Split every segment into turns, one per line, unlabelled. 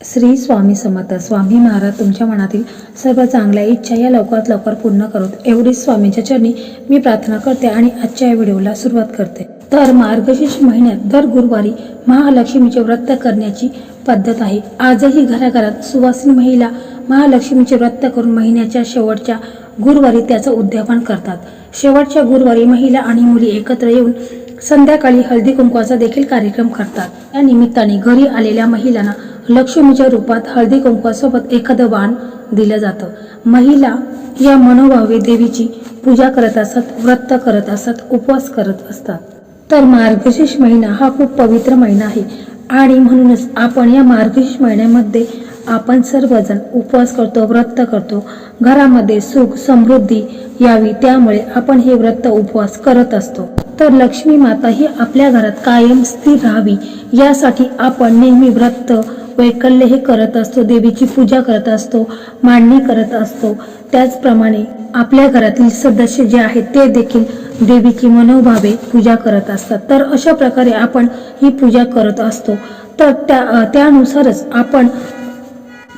श्री स्वामी समर्थ. स्वामी महाराज तुमच्या मनातील सर्व चांगल्या इच्छा या लवकरात लवकर पूर्ण करोत. एवढीच स्वामींच्या चरणी मी प्रार्थना करते आणि आजच्या या व्हिडिओला सुरुवात करते. तर मार्गशीर्ष महिन्यात दर गुरुवारी महालक्ष्मीचे व्रत करण्याची पद्धत आहे. आजही घराघरात सुवासिनी महिला महालक्ष्मीचे व्रत करून महिन्याच्या शेवटच्या गुरुवारी त्याचं उद्यापन करतात. शेवटच्या गुरुवारी महिला आणि मुली एकत्र येऊन संध्याकाळी हळदी कुंकवाचा देखील कार्यक्रम करतात. या निमित्ताने घरी आलेल्या महिलांना लक्ष्मीच्या रूपात हळदी कुंकवासोबत एखादं वाण दिलं जातं. महिला या मनोभावे देवीची पूजा करत असत व्रत करत असत उपवास करत असतात. तर मार्गशीर्ष महिना हा खूप पवित्र महिना आहे. आणि म्हणूनच आपण या मार्गशीर्ष महिन्यामध्ये आपण सर्वजण उपवास करतो व्रत करतो. घरामध्ये सुख समृद्धी यावी त्यामुळे आपण हे व्रत उपवास करत असतो. तर लक्ष्मी माता ही आपल्या घरात कायम स्थिर राहावी यासाठी आपण नेहमी व्रत वैकल्य हे करत असतो देवीची पूजा करत असतो मांडणी करत असतो. त्याचप्रमाणे आपल्या घरातील सदस्य जे आहेत ते देखील देवीची मनोभावे पूजा करत असतात. तर अशा प्रकारे आपण ही पूजा करत असतो. तर त्या त्यानुसारच आपण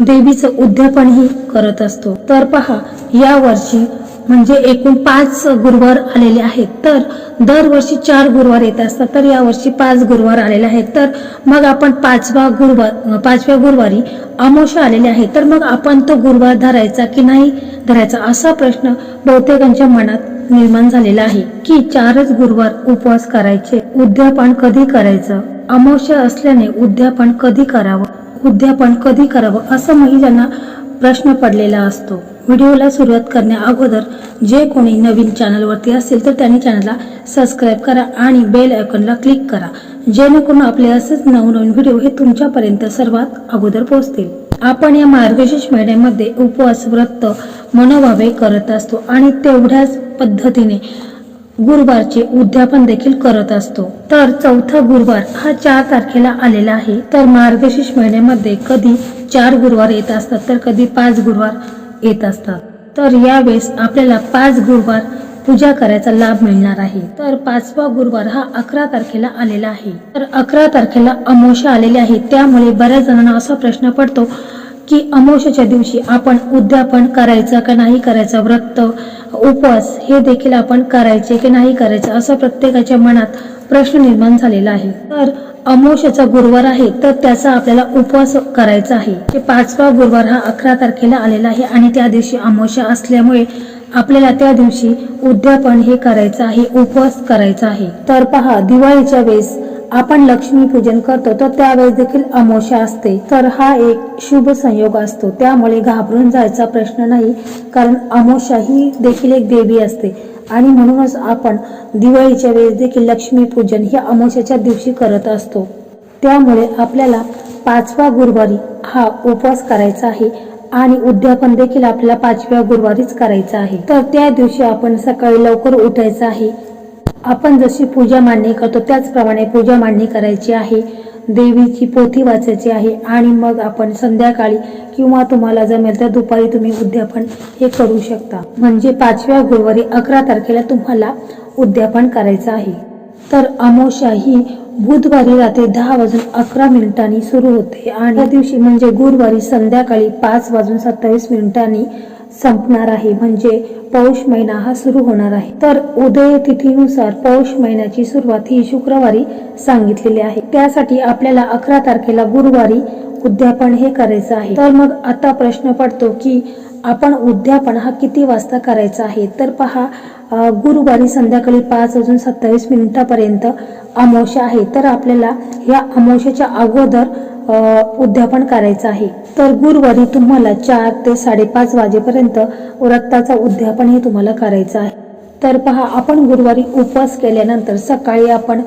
देवीचं उद्यापनही करत असतो. तर पहा या वर्षी म्हणजे एकूण पाच गुरुवार आलेले आहेत. तर दरवर्षी चार गुरुवार येत असतात तर यावर्षी पाच गुरुवार आलेले आहेत. तर मग आपण पाचवा गुरुवार पाचव्या गुरुवारी अमावस्या आलेले आहे. तर मग आपण तो गुरुवार धरायचा की नाही धरायचा असा प्रश्न बहुतेकांच्या मनात निर्माण झालेला आहे की चारच गुरुवार उपवास करायचे उद्यापन कधी करायचं? अमावस्या असल्याने उद्यापन कधी करावं? उद्यापन कधी करावं? असं महिलांना प्रश्न पडलेला असतो. व्हिडिओला सुरुवात करण्या अगोदर जे कोणी नवीन चॅनलवरती असेल तर त्यांनी चॅनलला सबस्क्राईब करा आणि बेल आयकॉनला क्लिक करा. जेणेकरून आपले असेच नवनवीन व्हिडिओ हे तुमच्यापर्यंत सर्वात अगोदर पोहोचतील. आपण या मार्गशीर्ष महिन्यामध्ये उपवास व्रत मनोभावे करत असतो आणि तेवढ्याच पद्धतीने गुरुवारचे उद्यापन देखील करत असतो. तर चौथा गुरुवार हा चार तारखेला आलेला आहे. तर मार्गशीर्ष महिन्यामध्ये कधी चार गुरुवार येत असतात तर कधी पाच गुरुवार येत असतात. तर यावेळेस आपल्याला पाच गुरुवार पूजा करायचा लाभ मिळणार आहे. तर पाचवा गुरुवार हा अकरा तारखेला आलेला आहे. तर अकरा तारखेला अमोशा आलेले आहे. त्यामुळे बऱ्याच जणांना असा प्रश्न पडतो की अमावस्याच्या दिवशी आपण उद्यापन करायचं का नाही करायचं व्रत उपवास हे देखील आपण करायचे की नाही करायचं असं प्रत्येकाच्या मनात प्रश्न निर्माण झालेला आहे. तर अमावस्याचा गुरुवार आहे तर त्याचा आपल्याला उपवास करायचा आहे. पाचवा गुरुवार हा अकरा तारखेला आलेला आहे आणि त्या दिवशी अमावस्या असल्यामुळे आपल्याला त्या दिवशी उद्यापन हे करायचं आहे उपवास करायचा आहे. तर पहा दिवाळीच्या वेळेस आपण लक्ष्मी पूजन करतो तर त्यावेळेस देखील अमोशा असते. तर हा एक शुभ संयोग असतो. त्यामुळे घाबरून जायचा प्रश्न नाही कारण अमोशा ही देखील एक देवी असते. आणि म्हणूनच आपण दिवाळीच्या वेळेस देखील लक्ष्मी पूजन हे अमोशाच्या दिवशी करत असतो. त्यामुळे आपल्याला पाचवा गुरुवारी हा उपवास करायचा आहे आणि उद्यापन देखील आपल्याला पाचव्या गुरुवारीच करायचं आहे. तर त्या दिवशी आपण सकाळी लवकर उठायचं आहे. आपण जशी पूजा मांडणी करतो त्याचप्रमाणे पूजा मांडणी करायची आहे. देवीची पोथी वाचायची आहे आणि मग आपण संध्याकाळी किंवा तुम्हाला जमेल तर दुपारी तुम्ही उद्यापन हे करू शकता. म्हणजे पाचव्या गुरुवारी अकरा तारखेला तुम्हाला उद्यापन करायचं आहे. तर अमोशा ही बुधवारी रात्री दहा वाजून अकरा मिनिटांनी सुरू होते आणि या दिवशी म्हणजे गुरुवारी संध्याकाळी पाच वाजून सत्तावीस मिनिटांनी संपणार आहे. म्हणजे पौष महिना हा सुरू होणार आहे. तर उदय तिथीनुसार पौष महिन्याची सुरुवात ही शुक्रवारी सांगितलेली आहे. त्यासाठी आपल्याला अकरा तारखेला गुरुवारी उद्यापन हे करायचं आहे. तर मग आता प्रश्न पडतो की आपण उद्यापन हा किती वाजता करायचा आहे? तर पहा गुरुवारी संध्याकाळी पाच वाजून सत्तावीस मिनिटापर्यंत अमावस्या आहे. तर आपल्याला या अमावस्याच्या अगोदर उद्यापन करायचं आहे. तर गुरुवारी तुम्हाला चार ते साडेपाच वाजेपर्यंत व्रताचा उद्यापन हे तुम्हाला करायचं आहे. तर पहा आपण गुरुवारी उपवास केल्यानंतर सकाळी आपण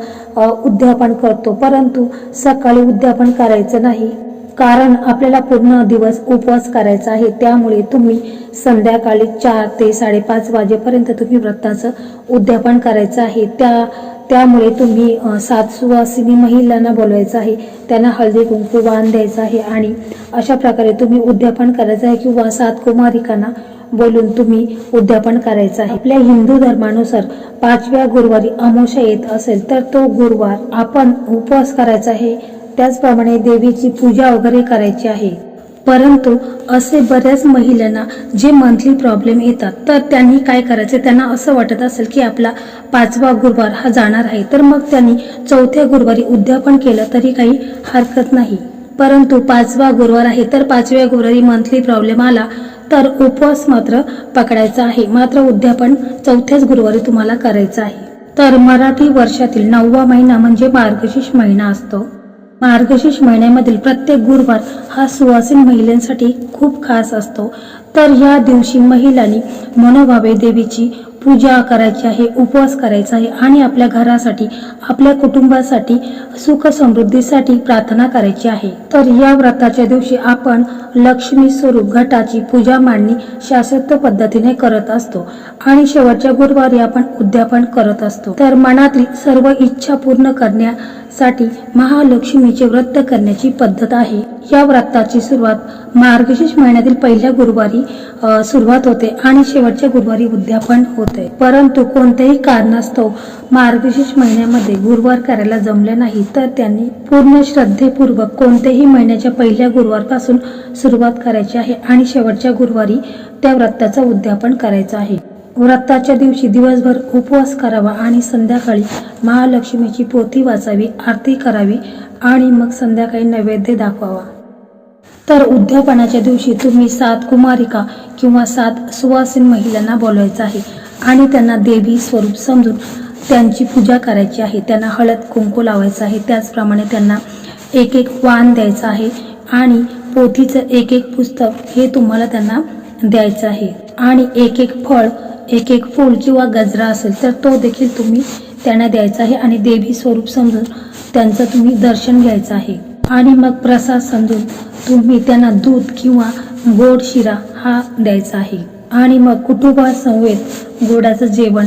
उद्यापन करतो. परंतु सकाळी उद्यापन करायचं नाही. कारण आपल्याला पूर्ण दिवस उपवास करायचा आहे. त्यामुळे तुम्ही संध्याकाळी चार ते साडेपाच वाजेपर्यंत तुम्ही व्रताचं उद्यापन करायचं आहे. त्या त्यामुळे तुम्ही सात सुवासिनी महिलांना बोलवायचं आहे. त्यांना हळदी कुंकू वाण द्यायचं आहे आणि अशा प्रकारे तुम्ही उद्यापन करायचं आहे किंवा सात कुमारिकांना बोलून तुम्ही उद्यापन करायचं आहे. आपल्या हिंदू धर्मानुसार पाचव्या गुरुवारी अमावस्या येत असेल तर तो गुरुवार आपण उपवास करायचा आहे. त्याचप्रमाणे देवीची पूजा वगैरे करायची आहे. परंतु असे बऱ्याच महिलांना जे मंथली प्रॉब्लेम येतात तर त्यांनी काय करायचे? त्यांना असं वाटत असेल की आपला पाचवा गुरुवार हा जाणार आहे. तर मग त्यांनी चौथ्या गुरुवारी उद्यापन केलं तरी काही हरकत नाही. परंतु पाचवा गुरुवार आहे तर पाचव्या गुरुवारी मंथली प्रॉब्लेम आला तर उपवास मात्र पकडायचा आहे. मात्र उद्यापन चौथ्याच गुरुवारी तुम्हाला करायचं आहे. तर मराठी वर्षातील नववा महिना म्हणजे मार्गशीर्ष महिना असतो. मार्गशीर्ष महिन्यामधील प्रत्येक गुरुवार हा सुवासीन महिलांसाठी खूप खास असतो. तर या दिवशी महिलांनी मनोभावे देवीची पूजा करायची आहे उपवास करायचा आहे आणि आपल्या घरासाठी आपल्या कुटुंबासाठी सुख समृद्धीसाठी प्रार्थना करायची आहे. तर या व्रताच्या दिवशी आपण लक्ष्मी स्वरूप घटाची पूजा मांडणी शास्त्रोक्त पद्धतीने करत असतो आणि शेवटच्या गुरुवारी आपण उद्यापन करत असतो. तर मनातील सर्व इच्छा पूर्ण करण्यासाठी महालक्ष्मीचे व्रत करण्याची पद्धत आहे. या व्रताची सुरुवात मार्गशीर्ष महिन्यातील पहिल्या गुरुवारी सुरुवात होते आणि शेवटच्या गुरुवारी उद्यापन होते. परंतु कोणत्याही कारणास्तव मार्गशीर्ष महिन्यामध्ये गुरुवार करायला जमले नाही तर त्यांनी पूर्ण श्रद्धेपूर्वक कोणत्याही महिन्याच्या पहिल्या गुरुवारपासून सुरुवात करायची आहे आणि शेवटच्या गुरुवारी त्या व्रताचं उद्यापन करायचं आहे. व्रताच्या दिवशी दिवसभर उपवास करावा आणि संध्याकाळी महालक्ष्मीची पोथी वाचावी आरती करावी आणि मग संध्याकाळी नैवेद्य दाखवावा. तर उद्यापनाच्या दिवशी तुम्ही सात कुमारिका किंवा सात सुवासीन महिलांना बोलवायचं आहे. आणि त्यांना देवी स्वरूप समजून त्यांची पूजा करायची आहे. त्यांना हळद कुंकू लावायचं आहे. त्याचप्रमाणे त्यांना एक एक वाण द्यायचं आहे आणि पोथीचं एक एक पुस्तक हे तुम्हाला त्यांना द्यायचं आहे. आणि एक एक फळ एक एक फूल किंवा गजरा असेल तर तो देखील तुम्ही त्यांना द्यायचा आहे आणि देवी स्वरूप समजून त्यांचं तुम्ही दर्शन घ्यायचं आहे. आणि मग प्रसाद समजून तुम्ही त्यांना दूध किंवा गोड शिरा हा द्यायचा आहे. आणि मग कुटुंबासमवेत गोडाचं जेवण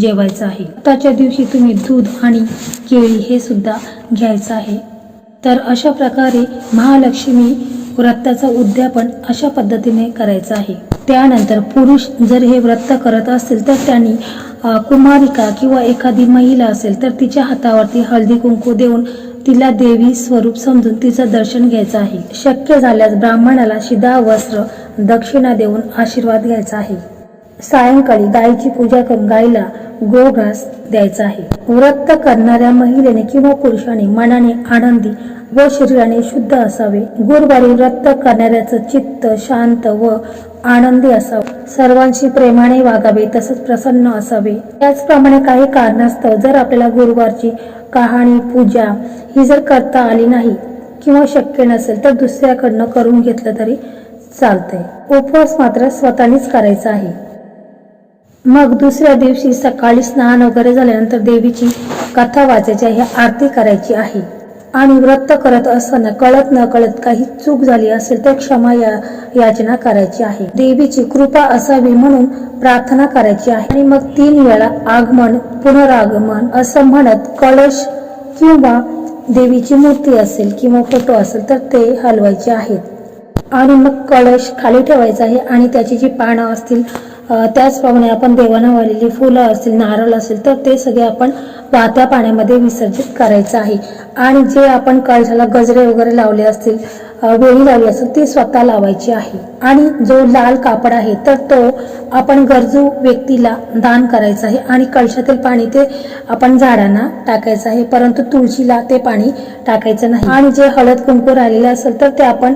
जेवायचं आहे. त्याच्या दिवशी तुम्ही दूध आणि केळी हे सुद्धा घ्यायचं आहे. तर अशा प्रकारे महालक्ष्मी व्रताचं उद्यापन अशा पद्धतीने करायचं आहे. त्यानंतर पुरुष जर हे व्रत करत असतील तर त्यांनी कुमारिका किंवा एखादी महिला असेल तर तिच्या हातावरती हळदी कुंकू देऊन तिला देवी स्वरूप समजून तिचं दर्शन घ्यायचं आहे. शक्य झाल्यास ब्राह्मणाला शिदा वस्त्र दक्षिणा देऊन आशीर्वाद घ्यायचा आहे. सायंकाळी गायीची पूजा करून गायीला गोघास द्यायचा आहे. व्रत करणाऱ्या महिलेने किंवा पुरुषाने मनाने आनंदी व शरीराने शुद्ध असावे. गुरुवारी व्रत करणाऱ्याचं चित्त शांत व आनंदी असावं. सर्वांशी प्रेमाने वागावे तसंच प्रसन्न असावे. त्याचप्रमाणे काही कारणास्तव जर आपल्याला गुरुवारची कहाणी पूजा ही जर करता आली नाही किंवा शक्य नसेल तर दुसऱ्याकडनं करून घेतलं तरी चालतंय. उपवास मात्र स्वतःनेच करायचा आहे. मग दुसऱ्या दिवशी सकाळी स्नान वगैरे झाल्यानंतर देवीची कथा वाचायची आहे आरती करायची आहे. आणि व्रत करत असताना कळत न कळत काही चूक झाली असेल तर क्षमा या याचना करायची आहे. देवीची कृपा असावी म्हणून प्रार्थना करायची आहे. आणि मग तीन वेळा आगमन पुनरागमन असं म्हणत कळश किंवा देवीची मूर्ती असेल किंवा फोटो असेल तर ते हलवायचे आहेत. आणि मग कळश खाली ठेवायचा आहे आणि त्याची जी पानं असतील त्याचप्रमाणे आपण देवानं वाहिलेली फुलं असतील नारळ असेल तर ते सगळे आपण वाहत्या पाण्यामध्ये विसर्जित करायचं आहे. आणि जे आपण कळशाला गजरे वगैरे लावले असतील वेळी लावली असेल ती स्वतः लावायची आहे. आणि जो लाल कापड आहे तर तो आपण गरजू व्यक्तीला दान करायचा आहे आणि कळशातील पाणी ते आपण झाडांना टाकायचं आहे परंतु तुळशीला ते पाणी टाकायचं नाही. आणि जे हळद कुंकू राहिलेलं असेल तर ते आपण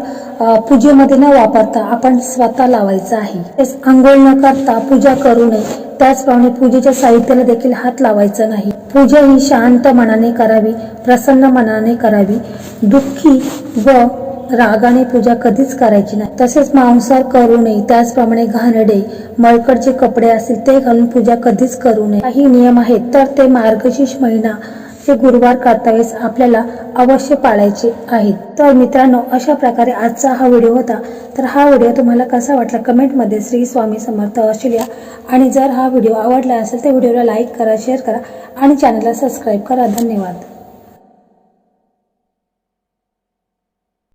पूजेमध्ये न वापरता आपण स्वतः लावायचं आहे. तेच आंघोळ न करता पूजा करू नये त्याचप्रमाणे पूजेच्या साहित्याला देखील हात लावायचा नाही. पूजा ही शांत मनाने करावी प्रसन्न मनाने करावी. दुःखी व रागाने पूजा कधीच करायची नाही. तसेच मांसाहार करू नये. त्याचप्रमाणे घाणडे मळकटचे कपडे असतील ते घालून पूजा कधीच करू नये. काही नियम आहेत तर ते मार्गशीर्ष महिना हे गुरुवार करतावेळेस आपल्याला अवश्य पाळायचे आहेत. तर मित्रांनो अशा प्रकारे आजचा हा व्हिडिओ होता. तर हा व्हिडिओ तुम्हाला कसा वाटला कमेंटमध्ये श्री स्वामी समर्थ ऑस्ट्रेलिया आणि जर हा व्हिडिओ आवडला असेल तर व्हिडिओला लाईक करा शेअर करा आणि चॅनलला सबस्क्राईब करा. धन्यवाद.